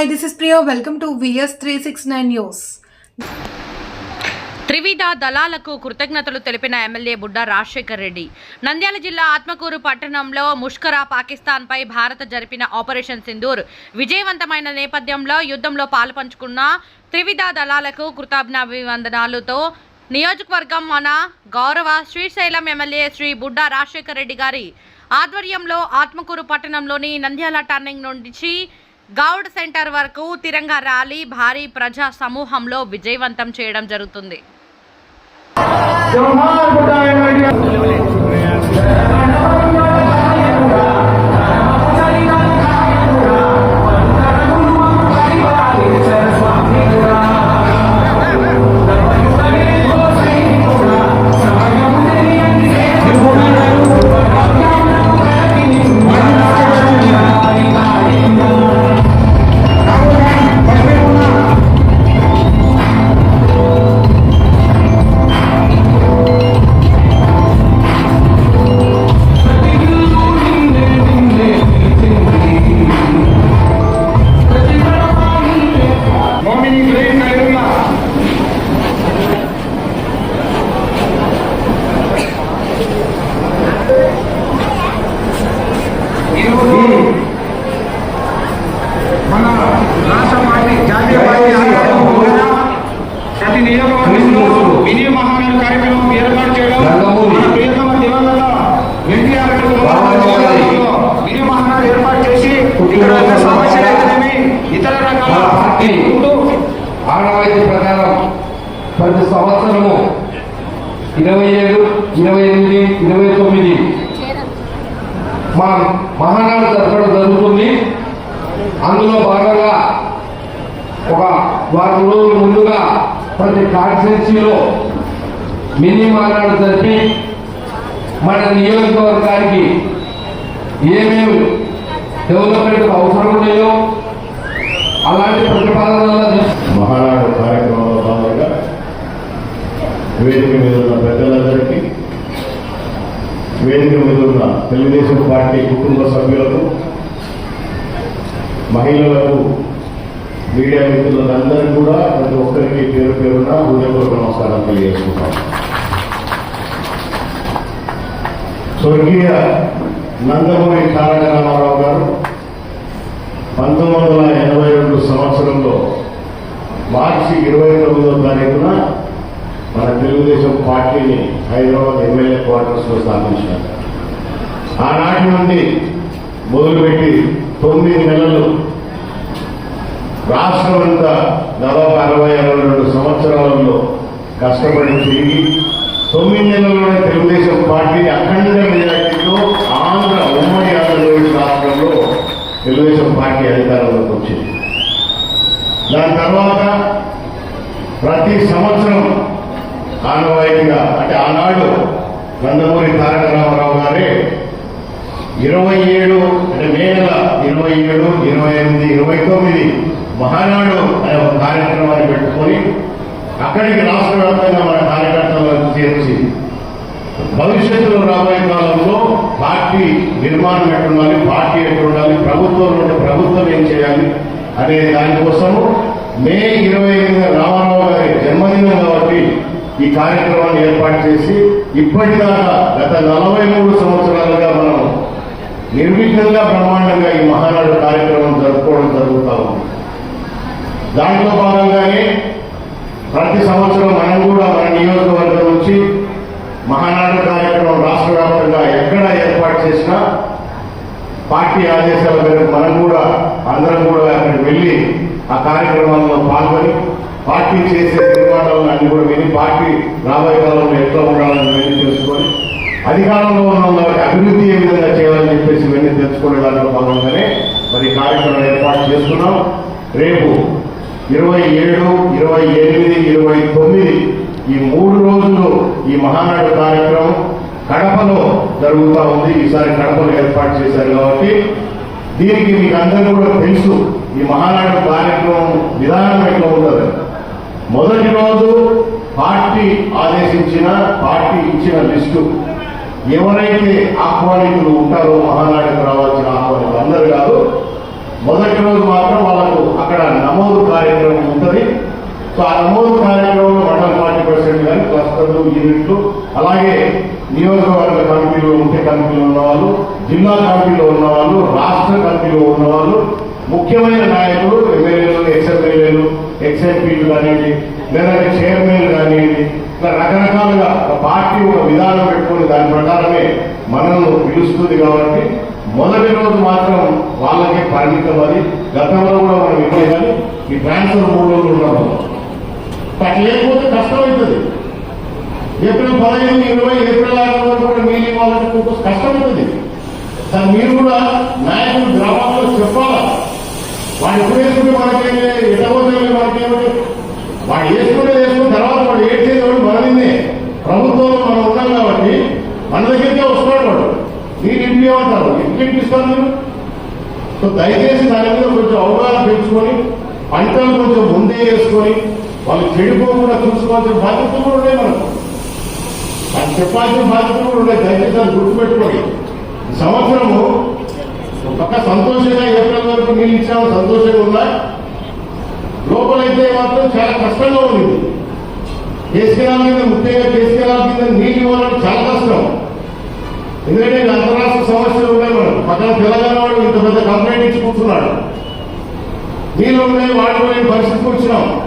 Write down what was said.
Hi this is Priya welcome to VS three six nine news త్రివిధ దళాలకు కృతజ్ఞతలు తెలిపిన ఎమ్మెల్యే బుడ్డా రాజశేఖర్ రెడ్డి. నంద్యాల జిల్లా ఆత్మకూరు పట్టణంలో ముష్కరా పాకిస్తాన్పై భారత జరిపిన ఆపరేషన్ సింధూర్. విజయవంతమైన నేపథ్యంలో యుద్ధంలో పాలుపంచుకున్న త్రివిధ దళాలకు కృతజ్ఞాభివందనాలతో నియోజకవర్గం మన గౌరవ శ్రీశైలం ఎమ్మెల్యే శ్రీ బుడ్డా రాజశేఖర్ రెడ్డి గారి ఆధ్వర్యంలో ఆత్మకూరు పట్టణంలోని నంద్యాల టర్నింగ్ నుంచి గౌడ్ సెంటర్ వరకు తిరంగా ర్యాలీ భారీ ప్రజా సమూహంలో విజయవంతం చేయడం జరుగుతుంది. మన రాష్ట్ర పార్టీ జాతీయ పార్టీ ఆధ్వర్యంలో ప్రతి నియోజకవర్గంలో మినీ మహానగర కార్యక్రమం ఏర్పాటు చేయడం మన ప్రియతమ దివంగత ఎన్టీఆర్ గారి ఆధ్వర్యంలో మినీ మహానగర్ ఏర్పాటు చేసి ఇక్కడ ఇతర రకాల ప్రకారం ప్రతి సంవత్సరము ఇరవై ఏడు ఇరవై ఎనిమిది ఇరవై తొమ్మిది మా మహానాడు జరపడం జరుగుతుంది. అందులో భాగంగా ఒక వారం రోజుల ముందుగా ప్రతి కాన్స్టిట్యున్సీలో మినీ మహానాడు జరిపి మన నియోజకవర్గానికి ఏమేమి డెవలప్మెంట్ అవసరం ఉన్నాయో అలాంటి ప్రతిపాదనలు మహానాడు కార్యక్రమంలో భాగంగా వేదిక మీద ఉన్న పెద్దలందరికీ వేదిక మీద ఉన్న తెలుగుదేశం పార్టీ కుటుంబ సభ్యులకు మహిళలకు మీడియా మిత్రులందరికీ కూడా ప్రతి ఒక్కరికి పేరు పేరున హృదయపూర్వక నమస్కారం తెలియజేసుకుంటాం. స్వర్గీయ నందమూరి తారక రామారావు గారు పంతొమ్మిది వందల ఎనభై రెండు సంవత్సరంలో మార్చి ఇరవై తొమ్మిదో తారీఖున మన తెలుగుదేశం పార్టీని హైదరాబాద్ ఎమ్మెల్యే క్వార్టర్స్లో స్థాపించారు. ఆనాటి నుండి మొదలుపెట్టి తొమ్మిది నెలలు రాష్ట్రం అంతా దాదాపు అరవై అరవై రెండు సంవత్సరాలలో కష్టపడి తిరిగి తొమ్మిది నెలల్లోనే తెలుగుదేశం పార్టీని అఖండ మెజార్టీతో ఆంధ్ర ఉమ్మడి ఆంధ్రప్రదేశ్ రాష్ట్రంలో తెలుగుదేశం పార్టీ అధికారం వచ్చింది దాని తర్వాత ప్రతి సంవత్సరం ఆనవాయితీగా అంటే ఆనాడు నందమూరి తారక రామారావు గారే ఇరవై ఏడు అంటే మే నెల ఇరవై ఏడు ఇరవై ఎనిమిది ఇరవై తొమ్మిది మహానాడు అనే ఒక కార్యక్రమాన్ని పెట్టుకొని అక్కడికి రాష్ట్ర వ్యాప్తంగా మన కార్యకర్తలను చేర్చి భవిష్యత్తులో రాబోయే కాలంలో పార్టీ నిర్మాణం ఎట్టుండాలి పార్టీ ఎట్టుండాలి ప్రభుత్వం నుండి ప్రభుత్వం ఏం చేయాలి అనే దానికోసము మే ఇరవై ఎనిమిది రామారావు గారి జన్మదినం కాబట్టి ఈ కార్యక్రమాన్ని ఏర్పాటు చేసి ఇప్పటిదాకా గత నలభై మూడు సంవత్సరాలుగా మనం నిర్విఘ్నంగా బ్రహ్మాండంగా ఈ మహానాడు కార్యక్రమం జరుపుకోవడం జరుగుతూ ఉంది. దాంట్లో భాగంగానే ప్రతి సంవత్సరం మనం కూడా మన నియోజకవర్గం నుంచి మహానాడు కార్యక్రమం రాష్ట్ర వ్యాప్తంగా ఎక్కడ ఏర్పాటు చేసినా పార్టీ ఆదేశాల మేరకు మనం కూడా అందరం కూడా అక్కడికి వెళ్ళి ఆ కార్యక్రమంలో పాల్గొని పార్టీ చేసే నిర్మాణాలను అన్ని కూడా విని పార్టీ రాబోయే కాలంలో ఎట్లా ఉండాలని వెళ్ళి తెలుసుకొని అధికారంలో ఉన్న వారికి అభివృద్ధి ఏ విధంగా చేయాలని చెప్పేసి ఇవన్నీ తెలుసుకునే దాంట్లో భాగంగానే మరి కార్యక్రమం ఏర్పాటు చేస్తున్నాం రేపు ఇరవై ఏడు ఇరవై ఎనిమిది ఇరవై తొమ్మిది ఈ మూడు రోజులు ఈ మహానాడు కార్యక్రమం కడపలో జరుగుతూ ఉంది. ఈసారి కడపలో ఏర్పాటు చేశారు కాబట్టి దీనికి మీకు అందరూ కూడా తెలుసు ఈ మహానాడు కార్యక్రమం విధానం ఎట్లా ఉంటుంది మొదటి రోజు పార్టీ ఆదేశించిన పార్టీ ఇచ్చిన లిస్టు. ఎవరైతే ఆహ్వానితులు ఉంటారో మహానాడుకు రావాల్సిన ఆహ్వానితులు అందరు కాదు. మొదటి రోజు మాత్రం వాళ్ళకు అక్కడ నమోదు కార్యక్రమం ఉంటుంది. సో ఆ నమోదు కార్యక్రమంలో మండల ఫార్టీ పర్సెంట్ కానీ క్లస్టర్లు యూనిట్లు అలాగే నియోజకవర్గ కమిటీలో ఉంటే కమిటీలో ఉన్నవాళ్ళు జిల్లా కమిటీలో ఉన్నవాళ్ళు రాష్ట్ర కమిటీలో ఉన్నవాళ్ళు ముఖ్యమైన నాయకులు ఎమ్మెల్యేలు ఎక్స్ఎమ్మెల్యేలు ఎక్స్ఎంపీలు కానివ్వండి లేదంటే చైర్మన్లు కానివ్వండి ఇట్లా రకరకాలుగా ఒక పార్టీ ఒక విధానం పెట్టుకుని దాని ప్రకారమే మనల్ని పిలుస్తుంది కాబట్టి మొదటి రోజు మాత్రం వాళ్ళకే పరిమితం అది. గతంలో కూడా మనం ఇవ్వలే కానీ ఈ ట్రాన్స్ఫర్ మూడు రోజులు ఉన్నాము అట్లా లేకపోతే కష్టమవుతుంది. ఏప్రిల్ పదిహేను ఇరవై ఏప్రిల్ ఆరు వరకు కూడా మీరు వాళ్ళకి కష్టమవుతుంది. సార్ మీరు కూడా నాయకులు వేసుకుంటే మనకేమి ఎట్టబోతే మనకేమిటి వాడు వేసుకుంటే వేసుకున్న తర్వాత వాడు ఏడ్ చేసేవాడు? మనదిన్నే ప్రభుత్వంలో మనం ఉన్నాం కాబట్టి మన దగ్గరికే వస్తున్నాడు వాడు. మీరు ఇంటి ఏమంటారు ఇంటికి ఇస్తారు మీరు? సో దయచేసి దాని మీద కొంచెం అవగాహన పెంచుకొని పంటలు కొంచెం ముందే వేసుకొని వాళ్ళు చెడిపోకుండా చూసుకోవాల్సిన బాధ్యత కూడా ఉన్నాయి మనకు. అది చెప్పాల్సిన బాధ్యతలు కూడా ఉన్నాయి. దయచేసి అది గుర్తుపెట్టుకోండి. సంవత్సరము ఒక పక్క సంతోషంగా ఏప్రిల్ వరకు నీళ్ళు ఇచ్చాము. సంతోషంగా ఉన్నా లోపలైతే మాత్రం చాలా కష్టంగా ఉంది. కేసుకెళ్ళాల మీద ముఖ్యంగా కేసుకెళ్ళాల మీద నీళ్ళు ఇవ్వాలంటే చాలా కష్టం. ఎందుకంటే అంతరాష్ట్ర సమస్యలు ఉన్నాయి మనం. పక్కన తెలంగాణ వాడు ఇంత పెద్ద కంప్లైంట్ ఇచ్చి కూర్చున్నాడు నీళ్ళు ఉన్నాయి వాడుకోలేని పరిస్థితికి వచ్చినాం.